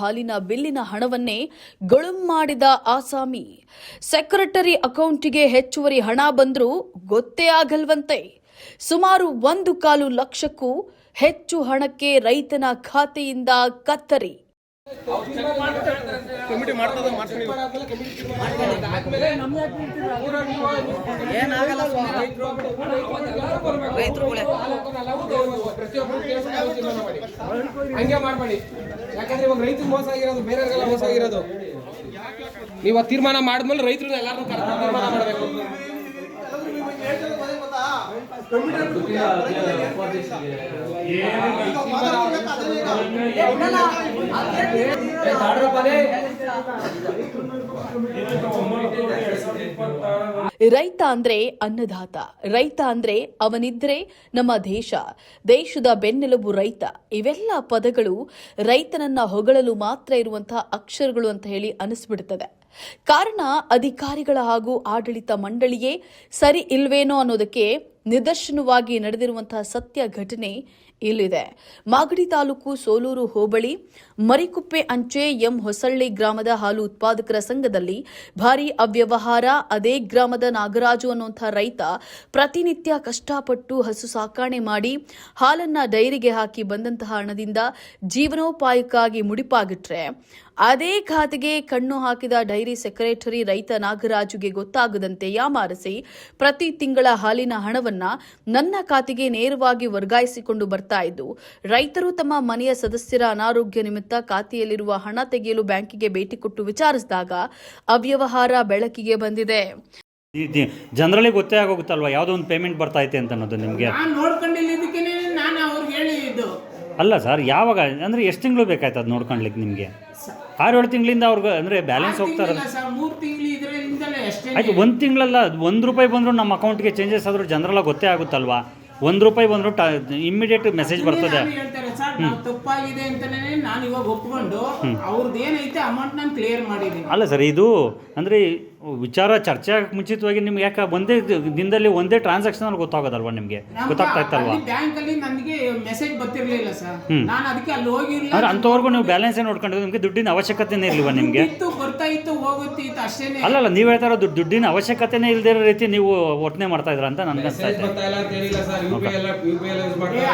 ಹಾಲಿನ ಬಿಲ್ಲಿನ ಹಣವನ್ನೇ ಗೊಳುಂ ಮಾಡಿದ ಆಸಾಮಿ. ಸೆಕ್ರೆಟರಿ ಅಕೌಂಟಿಗೆ ಹೆಚ್ಚುವರಿ ಹಣ ಬಂದರೂ ಗೊತ್ತೇ ಆಗಲ್ವಂತೆ. ಸುಮಾರು ಒಂದು ಕಾಲು ಲಕ್ಷಕ್ಕೂ ಹೆಚ್ಚು ಹಣಕ್ಕೆ ರೈತನ ಖಾತೆಯಿಂದ ಕತ್ತರಿ. ಕಮಿಟಿ ಮಾಡ್ತದ ಹಂಗೆ ಮಾಡಬೇಡಿ ಯಾಕಂದ್ರೆ ಇವಾಗ ರೈತರು ಮೋಸ ಆಗಿರೋದು ಬೇರೆಯವ್ರಿಗೆಲ್ಲ ಮೋಸ ಆಗಿರೋದು ನೀವು ತೀರ್ಮಾನ ಮಾಡಿದ್ಮೇಲೆ ರೈತರು ಎಲ್ಲಾರು ಕರ್ಕೊಂಡು ತೀರ್ಮಾನ ಮಾಡಬೇಕು ರೈತ ಅಂದ್ರೆ ಅನ್ನದಾತ, ರೈತ ಅಂದ್ರೆ ಅವನಿದ್ರೆ ನಮ್ಮ ದೇಶ, ದೇಶದ ಬೆನ್ನೆಲುಬು ರೈತ. ಇವೆಲ್ಲ ಪದಗಳು ರೈತನನ್ನ ಹೊಗಳಲು ಮಾತ್ರ ಇರುವಂತಹ ಅಕ್ಷರಗಳು ಅಂತ ಹೇಳಿ ಅನಿಸ್ಬಿಡುತ್ತದೆ ಕಾರಣ ಅಧಿಕಾರಿಗಳ ಹಾಗೂ ಆಡಳಿತ ಮಂಡಳಿಯೇ ಸರಿ ಇಲ್ವೇನೋ ಅನ್ನೋದಕ್ಕೆ ನಿದರ್ಶನವಾಗಿ ನಡೆದಿರುವಂತಹ ಸತ್ಯ ಘಟನೆ ಇಲ್ಲಿದೆ. ಮಾಗಡಿ ತಾಲೂಕು ಸೋಲೂರು ಹೋಬಳಿ, ಮರಿಕುಪ್ಪೆ ಅಂಚೆ ಎಂ ಹೊಸಳ್ಳಿ ಗ್ರಾಮದ ಹಾಲು ಉತ್ಪಾದಕರ ಸಂಘದಲ್ಲಿ ಭಾರೀ ಅವ್ಯವಹಾರ, ಅದೇ ಗ್ರಾಮದ ನಾಗರಾಜು ಅನ್ನುವಂಥ ರೈತ ಪ್ರತಿನಿತ್ಯ ಕಷ್ಟಪಟ್ಟು ಹಸು ಸಾಕಾಣೆ ಮಾಡಿ ಹಾಲನ್ನ ಡೈರಿಗೆ ಹಾಕಿ ಬಂದಂತಹ ಹಣದಿಂದ ಜೀವನೋಪಾಯಕ್ಕಾಗಿ ಮುಡಿಪಾಗಿಟ್ರೆ, ಅದೇ ಖಾತೆಗೆ ಕಣ್ಣು ಹಾಕಿದ ಡೈರಿ ಸೆಕ್ರೆಟರಿ ರೈತ ನಾಗರಾಜುಗೆ ಗೊತ್ತಾಗದಂತೆ ಯಾಮಾರಸಿ ಪ್ರತಿ ತಿಂಗಳ ಹಾಲಿನ ಹಣವನ್ನ ನನ್ನ ಖಾತೆಗೆ ನೇರವಾಗಿ ವರ್ಗಾಯಿಸಿಕೊಂಡು ಬರ್ತಾ ಇದ್ದು ರೈತರು ತಮ್ಮ ಮನೆಯ ಸದಸ್ಯರ ಅನಾರೋಗ್ಯ ನಿಮಿತ್ತ ಖಾತೆಯಲ್ಲಿರುವ ಹಣ ತೆಗೆಯಲು ಬ್ಯಾಂಕಿಗೆ ಭೇಟಿ ಕೊಟ್ಟು ವಿಚಾರಿಸಿದಾಗ ಅವ್ಯವಹಾರ ಬೆಳಕಿಗೆ ಬಂದಿದೆ. ಜನರಲ್ಲಿ ಗೊತ್ತೇ ಆಗೋಗುತ್ತಲ್ವಾ? ಯಾವುದೋ ಒಂದು ಪೇಮೆಂಟ್ ಬರ್ತೈತೆ ಅಂತ ಅನ್ನೋದು ನಿಮಗೆ? ನಾನು ನೋಡ್ಕೊಂಡಿಲ್ಲದಕ್ಕೆ ನಾನು ಅವ್ರಿಗೆ ಹೇಳಿದ್ದು. ಅಲ್ಲ ಸರ್ ಯಾವಾಗ? ಅಂದರೆ ಎಷ್ಟು ತಿಂಗಳು ಬೇಕಾಯ್ತು ಅದು ನೋಡ್ಕೊಳ್ಲಿಕ್ಕೆ ನಿಮಗೆ? ಆರು ಏಳು ತಿಂಗಳಿಂದ ಅವ್ರಿಗೆ ಅಂದರೆ ಬ್ಯಾಲೆನ್ಸ್ ಹೋಗ್ತಾ ಇರೋದು. ಸರ್ ಮೂರು ತಿಂಗಳು ಇದರಿಂದಲೇ ಅಷ್ಟೇ ಆಯ್ತು ಒಂದು ತಿಂಗಳಲ್ಲ ಒಂದು ರೂಪಾಯಿ ಬಂದರೂ ನಮ್ಮ ಅಕೌಂಟ್ಗೆ ಚೇಂಜಸ್ ಆದರೂ ಜನರಲ್ಲ ಗೊತ್ತೇ ಆಗುತ್ತಲ್ವಾ? ಒಂದು ರೂಪಾಯಿ ಬಂದರೂ ಟ ಇಮ್ಮಿಡಿಯೇಟ್ ಮೆಸೇಜ್ ಬರ್ತದೆ. ನಾನು ಹೇಳ್ತಾರೆ ಸರ್ ನಾವು ತಪ್ಪಾಗಿದೆ ಅಂತಾನೆ ನಾನು ಇವಾಗ ಒಪ್ಕೊಂಡು ಅವ್ರದ್ದು ಏನೈತೆ ಅಮೌಂಟ್ ನಾನು ಕ್ಲಿಯರ್ ಮಾಡಿದ್ದೀನಿ. ಅಲ್ಲ ಸರ್ ಇದು ಅಂದರೆ ವಿಚಾರ ಚರ್ಚೆ ಆಗಕ್ಕೆ ಮುಂಚಿತವಾಗಿ ನಿಮ್ಗೆ ಯಾಕೆ ಒಂದೇ ದಿನದಲ್ಲಿ ಒಂದೇ ಟ್ರಾನ್ಸಾಕ್ಷನ್ ಗೊತ್ತಾಗೋದಲ್ವಾ ನಿಮಗೆ? ಗೊತ್ತಾಗ್ತಾ ಇತ್ತಲ್ವಾ ಬ್ಯಾಂಕ್ ಅಲ್ಲಿ ನನಗೆ ಮೆಸೇಜ್ ಬರ್ತಿರ್ಲಿಲ್ಲ ಸರ್ ನಾನು ಅದಕ್ಕೆ ಅಲ್ಲಿ ಹೋಗಿರ್ಲಿಲ್ಲ ಅಂದ್ರೆ ಅಂಥವ್ರಿಗೂ ನೀವು ಬ್ಯಾಲೆನ್ಸ್ ನೋಡ್ಕೊಂಡು ನಿಮಗೆ ದುಡ್ಡಿನ ಅವಶ್ಯಕತೆನೇ ಇಲ್ವಾ ನಿಮಗೆ? ಇತ್ತು ಬರ್ತಾ ಇತ್ತು ಹೋಗುತ್ತೆ ಇತ್ತು ಅಷ್ಟೇನೆ. ಅಲ್ಲಲ್ಲ ನೀವು ಹೇಳ್ತಾ ಇರೋದು ದುಡ್ಡಿನ ಅವಶ್ಯಕತೆನೇ ಇಲ್ಲದೇ ಇರೋ ರೀತಿ ನೀವು ವರ್ತನೆ ಮಾಡ್ತಾ ಇದ್ರ ಅಂತ ನನ್ಗೆ ಅನ್ಸ್ತಾ ಮೆಸೇಜ್ ಇದೆ.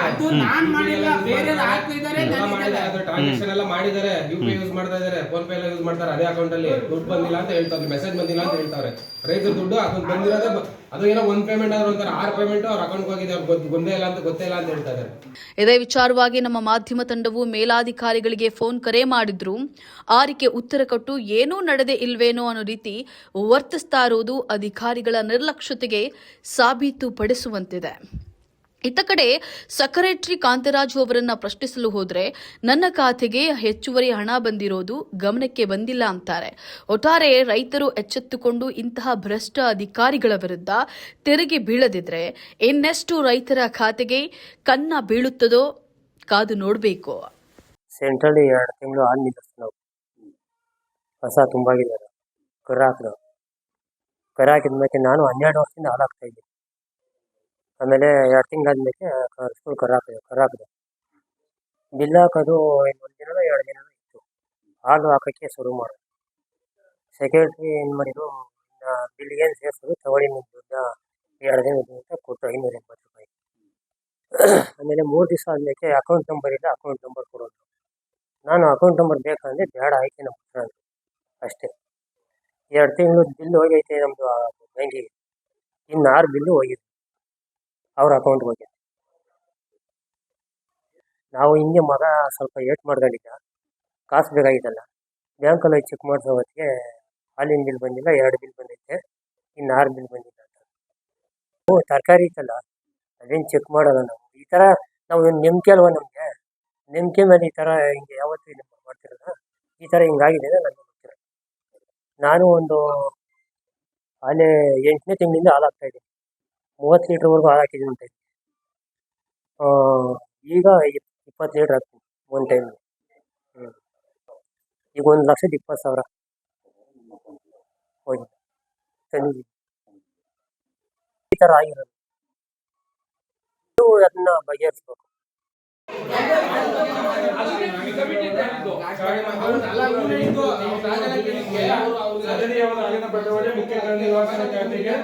ಅದು ನಾನ್ ಮಾಡಿಲ್ಲ ಬೇರೆ ಹಾಕಿದ್ದಾರೆ ಎಲ್ಲ ಮಾಡಿದ್ದಾರೆ ಅದು ಟ್ರಾನ್ಸಾಕ್ಷನ್ ಎಲ್ಲ ಮಾಡಿದ್ದಾರೆ. ಯು ಪಿ ಯೂಸ್ ಮಾಡ್ತಾ ಇದ್ದಾರೆ ಫೋನ್ ಪೇ ಎಲ್ಲ ಯೂಸ್ ಮಾಡ್ತಾರೆ ಅದೇ ಅಕೌಂಟ್ ಅಲ್ಲಿ ದುಡ್ಡು ಬಂದಿಲ್ಲ ಅಂತ ಹೇಳ್ತಾರೆ ಮೆಸೇಜ್ ಬಂದಿಲ್ಲ ಅಂತ ಹೇಳ್ತಾರೆ. ರೈತರ ದುಡ್ಡು ಅದನ್ನ ಬಂದಿರೋದೇ ಅದು ಏನೋ ಒಂದ್ ಪೇಮೆಂಟ್ ಆದ್ರೂ ಅಂತಾರೆ. ಆರು ಪೇಮೆಂಟ್ ಅವ್ರ ಅಕೌಂಟ್ ಹೋಗಿದೆ ಗೊತ್ತೇ ಇಲ್ಲ ಅಂತ, ಗೊತ್ತೇ ಇಲ್ಲ ಅಂತ ಹೇಳ್ತಾ ಇದ್ದಾರೆ. ಇದೇ ವಿಚಾರವಾಗಿ ನಮ್ಮ ಮಾಧ್ಯಮ ತಂಡವು ಮೇಲಾಧಿಕಾರಿಗಳಿಗೆ ಫೋನ್ ಕರೆ ಮಾಡಿದ್ರು. ಆರಿಕೆ ಉತ್ತರ ಕೊಟ್ಟು ಏನೂ ನಡೆದೇ ಇಲ್ವೇನೋ ಅನ್ನೋ ರೀತಿ ವರ್ತಿಸ್ತಾ ಇರುವುದು ಅಧಿಕಾರಿಗಳ ನಿರ್ಲಕ್ಷ್ಯತೆಗೆ ಸಾಬೀತುಪಡಿಸುವಂತಿದೆ. ಇತ್ತ ಕಡೆ ಸೆಕ್ರೆಟರಿ ಕಾಂತರಾಜು ಅವರನ್ನ ಪ್ರಶ್ನಿಸಲು ಹೋದ್ರೆ, ನನ್ನ ಖಾತೆಗೆ ಹೆಚ್ಚುವರಿ ಹಣ ಬಂದಿರೋದು ಗಮನಕ್ಕೆ ಬಂದಿಲ್ಲ ಅಂತಾರೆ. ಒಟ್ಟಾರೆ ರೈತರು ಎಚ್ಚೆತ್ತುಕೊಂಡು ಇಂತಹ ಭ್ರಷ್ಟ ಅಧಿಕಾರಿಗಳ ವಿರುದ್ಧ ತೆರಿಗೆ ಬೀಳದಿದ್ರೆ ಇನ್ನೆಷ್ಟು ರೈತರ ಖಾತೆಗೆ ಕನ್ನ ಬೀಳುತ್ತದೋ ಕಾದು ನೋಡಬೇಕು. ಸೆಂಟ್ರಲ್ ಎರಡು ತಿಂಗಳು ಕಸ ತುಂಬಾಗಿದ್ದಾರೆ ನಾನು ಹನ್ನೆರಡು ವರ್ಷದಿಂದ ಆಮೇಲೆ ಎರಡು ತಿಂಗಳಾದ್ಮೇಲೆ ಸ್ಕೂಲ್ ಕರು ಹಾಕಿದೆ, ಕರು ಬಿಲ್ ಹಾಕೋದು ಒಂದು ದಿನ ಎರಡು ದಿನ ಇತ್ತು. ಹಾಲು ಹಾಕೋಕ್ಕೆ ಶುರು ಮಾಡಿದೆ. ಸೆಕ್ಯೂರಿಟಿ ಏನು ಮಾಡಿದ್ರು ಬಿಲ್ಗೇನು ಸೇರಿಸೋದು ತಗೊಳ್ಳಿ ನಿಮ್ಮ ದುಡ್ಡ ಎರಡು ದಿನ ಅಂತ ಕೊಟ್ಟು ಐನೂರ ಎಂಬತ್ತು ರೂಪಾಯಿ. ಆಮೇಲೆ ಮೂರು ದಿವಸ ಆದಮೇಲೆ ಅಕೌಂಟ್ ನಂಬರ್ ಇಲ್ಲ ಅಕೌಂಟ್ ನಂಬರ್ ಕೊಡೋದು. ನಾನು ಅಕೌಂಟ್ ನಂಬರ್ ಬೇಕಂದರೆ ಬೇಡ ಆಯ್ತು ನಮ್ಮ ಹತ್ರ ಅಷ್ಟೇ. ಎರಡು ತಿಂಗಳು ಬಿಲ್ ಹೋಗೈತೆ ನಮ್ಮದು ಬ್ಯಾಂಕಿಗೆ ಇನ್ನು ಆರು ಬಿಲ್ಲು ಹೋಗಿದೆ. ಅವ್ರ ಅಕೌಂಟ್ ಬಗ್ಗೆ. ನಾವು ಹಿಂಗೆ ಮಗ ಸ್ವಲ್ಪ ಏಟ್ ಮಾಡ್ಕೊಂಡಿದ್ದ. ಕಾಸು ಬೇಕಾಗಿದ್ದಲ್ಲ. ಬ್ಯಾಂಕಲ್ಲಿ ಚೆಕ್ ಮಾಡಿಸೋ ಹೊತ್ತಿಗೆ ಹಾಲಿನ ಬಿಲ್ ಬಂದಿಲ್ಲ, ಎರಡು ಬಿಲ್ ಬಂದೈತೆ, ಇನ್ನು ಆರು ಬಿಲ್ ಬಂದಿಲ್ಲ ಅಂತ. ಹ್ಞೂ ತರಕಾರಿ ಇತ್ತಲ್ಲ ಅದೇನು ಚೆಕ್ ಮಾಡೋಲ್ಲ ನಾವು. ಈ ಥರ ನಾವು ನಂಬಿಕೆ ಅಲ್ವ ನಮಗೆ? ನಂಬಿಕೆ ಮೇಲೆ ಈ ಥರ ಹಿಂಗೆ ಯಾವತ್ತೂ ಇದು ಮಾಡ್ತಿರಲ್ಲ ಈ ಥರ ಹಿಂಗಾಗಿದೆ ನಾನು ನಾನು ಒಂದು ಅಲ್ಲೇ ಎಂಟನೇ ತಿಂಗಳಿಂದ ಹಾಲು ಹಾಕ್ತಾ ಇದ್ದೀನಿ. ಮೂವತ್ತು ಲೀಟ್ರ್ವರೆಗೂ ಹಾಕಿದ್ದೀನಿ ಅಂತ ಇದ್ದೀನಿ ಈಗ ಇಪ್- ಇಪ್ಪತ್ತು ಲೀಟ್ರ್ ಹಾಕ್ತೀವಿ ಒಂದು ಟೈಮ್ ಹ್ಞೂ ಈಗ ಒಂದು ಲಕ್ಷದ ಇಪ್ಪತ್ತು ಸಾವಿರ. ಹೋಗಿ ತಂದಿದ್ದೀನಿ ಈ ಥರ ಆಗಿರೋದು. ಅದನ್ನ ಬಗೆಹರಿಸ್ಬೇಕು ಅಲ್ಲ, ಇವ್ರು ಹೇಳಿದ್ದು, ಅವ್ರು ರಾಜನ ಕೇಳಿದ್ಕೆ ಅವ್ರು- ಅವ್ರು- ಸದರಿಯವರ ಅಲ್ಲಿನ ಬಂಡವಾಳ ಮುಖ್ಯ ಖಾತೆಗೆ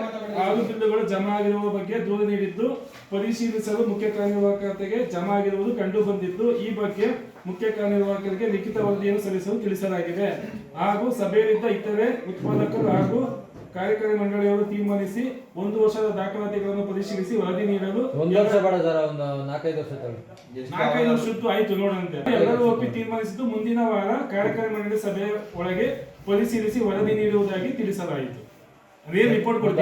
ಜಮಾ ಆಗಿರುವ ಬಗ್ಗೆ ದೂರು ನೀಡಿದ್ದು ಪರಿಶೀಲಿಸಲು ಮುಖ್ಯ ಕಾರ್ಯನಿರ್ವಾಹಕರಿಗೆ ಜಮಾ ಆಗಿರುವುದು ಕಂಡು ಬಂದಿದ್ದು ಈ ಬಗ್ಗೆ ಮುಖ್ಯ ಕಾರ್ಯನಿರ್ವಾಹಕರಿಗೆ ಲಿಖಿತ ವರದಿಯನ್ನು ಸಲ್ಲಿಸಲು ತಿಳಿಸಲಾಗಿದೆ ಹಾಗೂ ಸಭೆಯಲ್ಲಿದ್ದ ಇತರೆ ಉತ್ಪಾದಕರು ಹಾಗೂ ಕಾರ್ಯಕಾರಿ ಮಂಡಳಿಯವರು ತೀರ್ಮಾನಿಸಿ ಒಂದು ವರ್ಷದ ದಾಖಲಾತಿಗಳನ್ನು ಪರಿಶೀಲಿಸಿ ವರದಿ ನೀಡಲು ಒಂದು ವರ್ಷ ಬೇಡ ಸರ್ ಒಂದು ನಾಲ್ಕೈದು ವರ್ಷ ನಾಲ್ಕೈದು ವರ್ಷದ್ದು ಆಯ್ತು ನೋಡಂತೆ ಎಲ್ಲರೂ ಒಪ್ಪಿ ತೀರ್ಮಾನಿಸಿದ್ದು ಮುಂದಿನ ವಾರ ಕಾರ್ಯಕಾರಿ ಮಂಡಳಿ ಸಭೆಯ ಒಳಗೆ ಪರಿಶೀಲಿಸಿ ವರದಿ ನೀಡುವುದಾಗಿ ತಿಳಿಸಲಾಯಿತು. ಅದೇ ರಿಪೋರ್ಟ್ ಕೊಡ್ತೀವಿ